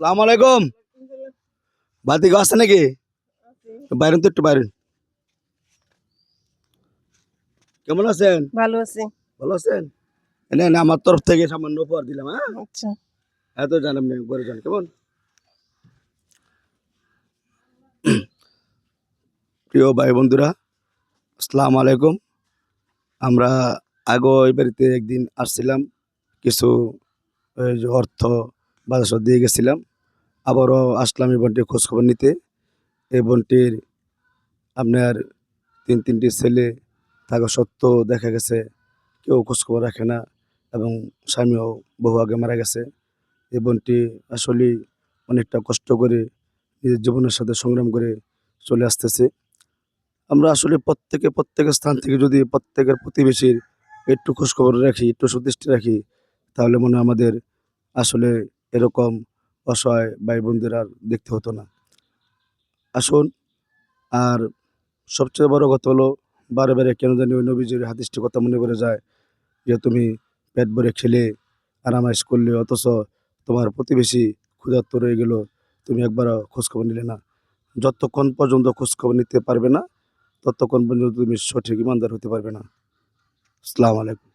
সালাম আলাইকুম। বাতি আছে নাকি? বাইরেন তো একটু বাইরেন। কেমন আছেন? ভালো আছি। ভালো আছেন? এনে আমার তরফ থেকে সামান্য উপহার দিলাম হ্যাঁ? আচ্ছা। এত জানাম নেই করে যান কেমন? প্রিয় ভাই বন্ধুরা আসসালামু আলাইকুম। আমরা আগো এই বাড়িতে একদিন আসছিলাম কিছু ওই অর্থ বাজার দিয়ে গেছিলাম। আবারও আসলাম এই বোনটির খোঁজখবর নিতে। এই বোনটির আপনার তিন, তিনটি ছেলে থাকা সত্ত্বেও দেখা গেছে, কেউ খোঁজখবর রাখে না এবং স্বামীও বহু আগে মারা গেছে। এই বোনটি আসলে অনেকটা কষ্ট করে নিজের জীবনের সাথে সংগ্রাম করে চলে আসতেছে। আমরা আসলে প্রত্যেকে প্রত্যেকের স্থান থেকে যদি প্রত্যেকের প্রতিবেশীর একটু খোঁজখবর রাখি, একটু সুদৃষ্টি রাখি, তাহলে মনে আমাদের আসলে এরকম অসহায় ভাই বোনদের আর দেখতে হতো না। আসুন, আর সবচেয়ে বড় কথা হলো, বারে বারে কেন জানি ওই নবীজির হাদিসটি কথা মনে করে যায় যে, তুমি পেট ভরে খেলে আরামাইশ করলে, অথচ তোমার প্রতিবেশী ক্ষুধার্ত রয়ে গেল, তুমি একবারও খোঁজখবর নিলে না। যতক্ষণ পর্যন্ত খোঁজখবর নিতে পারবে না, ততক্ষণ পর্যন্ত তুমি সঠিক ইমানদার হতে পারবে না। আসসালামু আলাইকুম।